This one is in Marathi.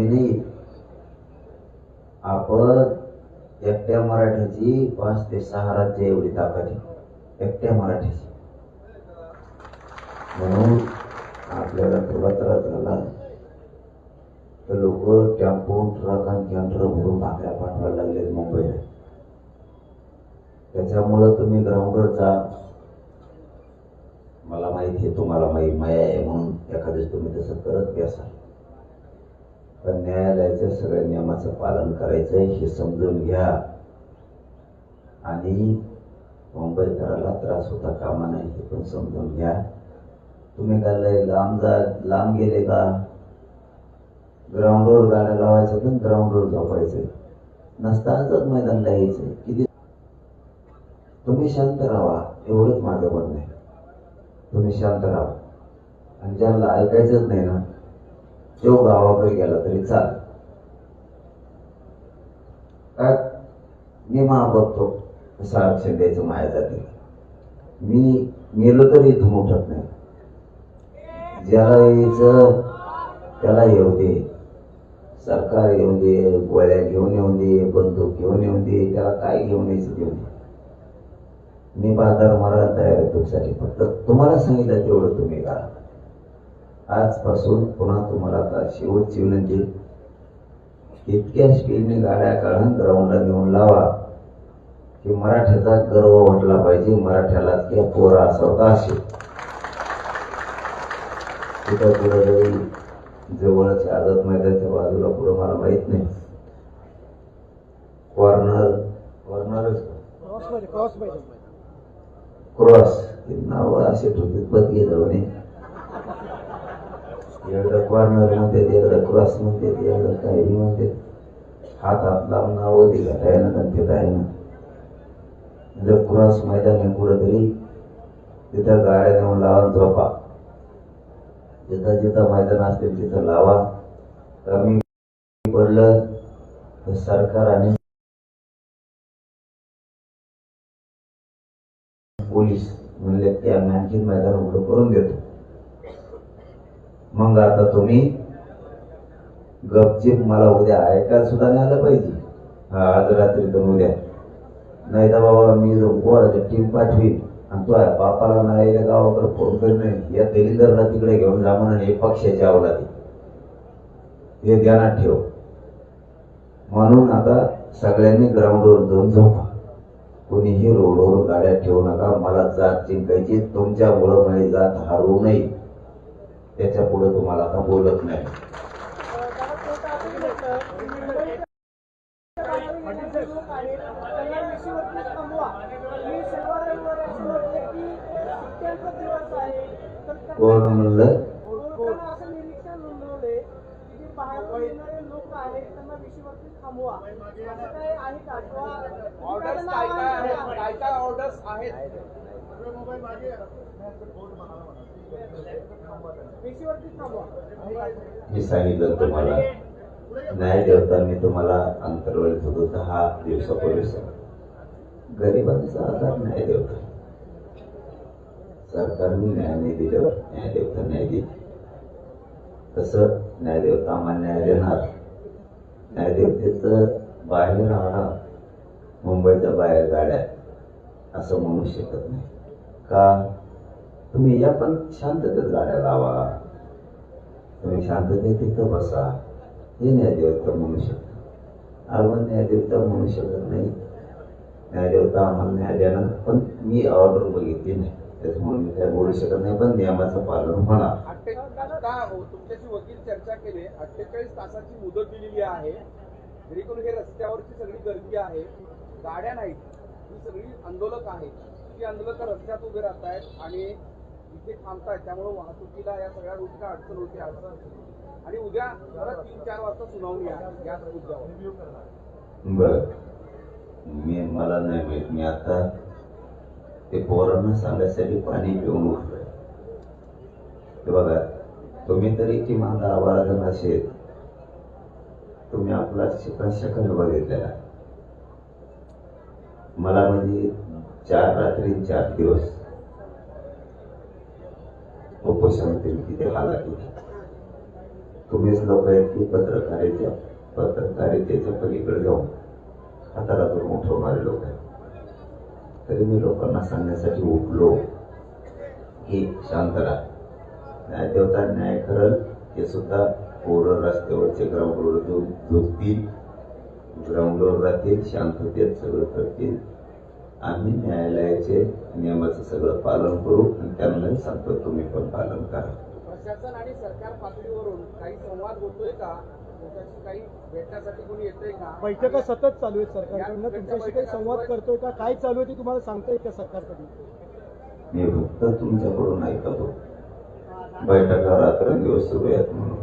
कमी आपण एकट्या मराठीची पाच ते सहा राज्य एवढी ताकद आहे. एकट्या मराठीची. म्हणून आपल्याला थोडा त्रास झाला. तर लोक टेम्पो ट्रक आणि कॅन्टर भरून भाकऱ्या पाठवायला लागले मुंबईला. त्याच्यामुळं तुम्ही ग्राउंडवर जा. मला माहिती आहे तुम्हाला माहिती माया आहे म्हणून एखाद्या तुम्ही तसं करत असाल पण न्यायालयाच्या सगळ्या नियमाचं पालन करायचं हे समजून घ्या. आणि मुंबईकराला त्रास होता कामा नाही हे पण समजून घ्या. तुम्ही काय लय लांब जा लांब गेले का? ग्राउंडवर गाड्या लावायचं पण ग्राउंडवर झोपायचं. नसतानाच मैदानला यायचं किती तुम्ही शांत राहा. एवढंच माझं म्हणणं आहे. तुम्ही शांत राहा. आणि ज्यांना ऐकायचंच नाही ना तो गावाकडे गेला तरी चाल काय मी मा बघतो कसं आरक्षण द्यायचं माया जाते. मी मेलो तरी इथून उठत नाही. ज्याला यायचं त्याला येऊ दे सरकार येऊ दे गोळ्या घेऊन येऊ दे बंदूक घेऊन येऊ दे त्याला काय घेऊन यायचं घेऊन दे. मी बाजार मारायला तयार आहे तुमच्यासाठी फक्त तुम्हाला सांगितलं तेवढं तुम्ही करा. आजपासून पुन्हा तुम्हाला आता शेवटची विनंती इतक्या स्पीडने गाड्या काढून ग्राउंडला नेऊन लावा की मराठ्याचा गर्व वाटला पाहिजे. मराठ्याला किंवा पोरा असावता असेल तिथं पुढं जरी जवळच आझाद मैदानाच्या बाजूला पुढं मला माहीत नाही. कॉर्नर कॉर्नरच क्रॉस नाव असे ठेवतात बघ गेलं म्हणे एवढं कॉर्नर म्हणते एवढं क्रॉस म्हणते एवढं काही म्हणते हात हात लावून नाव दिलं आहे ना आहे ना. जर क्रॉस मैदान आहे कुठंतरी तिथं गाड्या नेऊन लावा झोपा. जिथं जिथं मैदान असतील तिथं लावा. कमी पडलं तर सरकार आणि पोलीस म्हणले की आम्ही आणखी मैदान उघडं करून देतो. मग आता तुम्ही गपचिप मला उद्या ऐकायला सुद्धा नाही आलं पाहिजे. हा आज रात्री तर उद्या. नाही तर बाबा मी पोराची टीम पाठवी आणि तो आहे बापाला नाही रे गावाकडे फोन करीन या दलिंदरला तिकडे घेऊन जा म्हणून हे पक्षाची अवलादी. हे ध्यानात ठेव. म्हणून आता सगळ्यांनी ग्राउंडवर जाऊन झोपा. कोणीही रोडवर गाड्या ठेवू नका. मला जात जिंकायची तुमच्यामुळं माझी जात हारू नये. त्याच्या पुढे तुम्हाला आता बोलत नाही. कोण म्हणलं? ऑर्डर्स काय काय आहेत ऑर्डर्स आहेत? मी सांगितलं तुम्हाला न्याय देवता मी तुम्हाला अंतर्वेळीत होतो दहा दिवसापूर्वी गरिबांचा आधार न्याय देवता. सरकारने न्याय नाही दिल्यावर न्याय देवता न्याय देईल तसं न्यायदेवता आम्हाला न्याय देणार. न्यायदेवतेचं बाहेर राहणार मुंबईच्या बाहेर गाड्या असं म्हणू शकत नाही. का? तुम्ही या पण शांततेत गाड्या लावा. तुम्ही शांततेत तिथं बसा. हे न्यायदेवता म्हणू शकता आपण न्यायदेवता म्हणू शकत नाही. न्यायदेवता आम्हाला न्याय देणार पण मी ऑर्डर बघितली नाही. त्याच्यामुळे मी काय बोलू शकत नाही पण नियमाचं पालन होणार तुमच्याशी वकील चर्चा केली. अठ्ठेचाळीस तासाची मुदत दिलेली आहे. जेणेकरून हे रस्त्यावरची सगळी गर्दी आहे. गाड्या नाहीत. ही सगळी आंदोलक आहेत. ती आंदोलक रस्त्यात उभे राहत आहेत आणि इथे थांबतायत त्यामुळे वाहतुकीला या सगळ्या गोष्टी अडचण होते अडचण आणि उद्या परत तीन चार वाजता सुनावणी आहे याच मुद्द्यावर. बर. मी मला नाही माहीत. मी आता ते पोरांना सांगायसाठी पाणी पिऊन उठलोय. हे बघा तुम्ही तरी किमान दहा बारा जण असेल. तुम्ही आपला शिकन शकन बघितलेला. मला म्हणजे चार रात्री चार दिवस. उपोषण तिथे आला हालाकी? तुम्हीच लोक आहेत की पत्रकारितेच्या पत्रकारितेच्या पलीकडे जाऊन हातारातून उठवणारे लोक आहेत. तरी मी लोकांना सांगण्यासाठी उठलो. की शांत राहा. न्याय देवता न्याय करल हे सुद्धा पोरं रस्त्यावरचे ग्राउंडवर जाऊन झोपतील ग्राउंडवर राहतील शांततेत सगळं करतील. आम्ही न्यायालयाचे नियमाचं सगळं पालन करू आणि त्यांनाही सांगतो तुम्ही पण पालन करा. प्रशासन आणि सरकार पातळीवरून काही संवाद होतोय का? काही भेटण्यासाठी कोणी येतंय का? बैठका सतत चालू आहेत सरकारकडनं. तुमच्याशी काही संवाद करतोय का? काय चालू आहे ते तुम्हाला सांगता येईल का सरकारकडून? मी फक्त तुमच्याकडून ऐकतो. बैठका रात्रंदिवस सुरू आहेत म्हणून.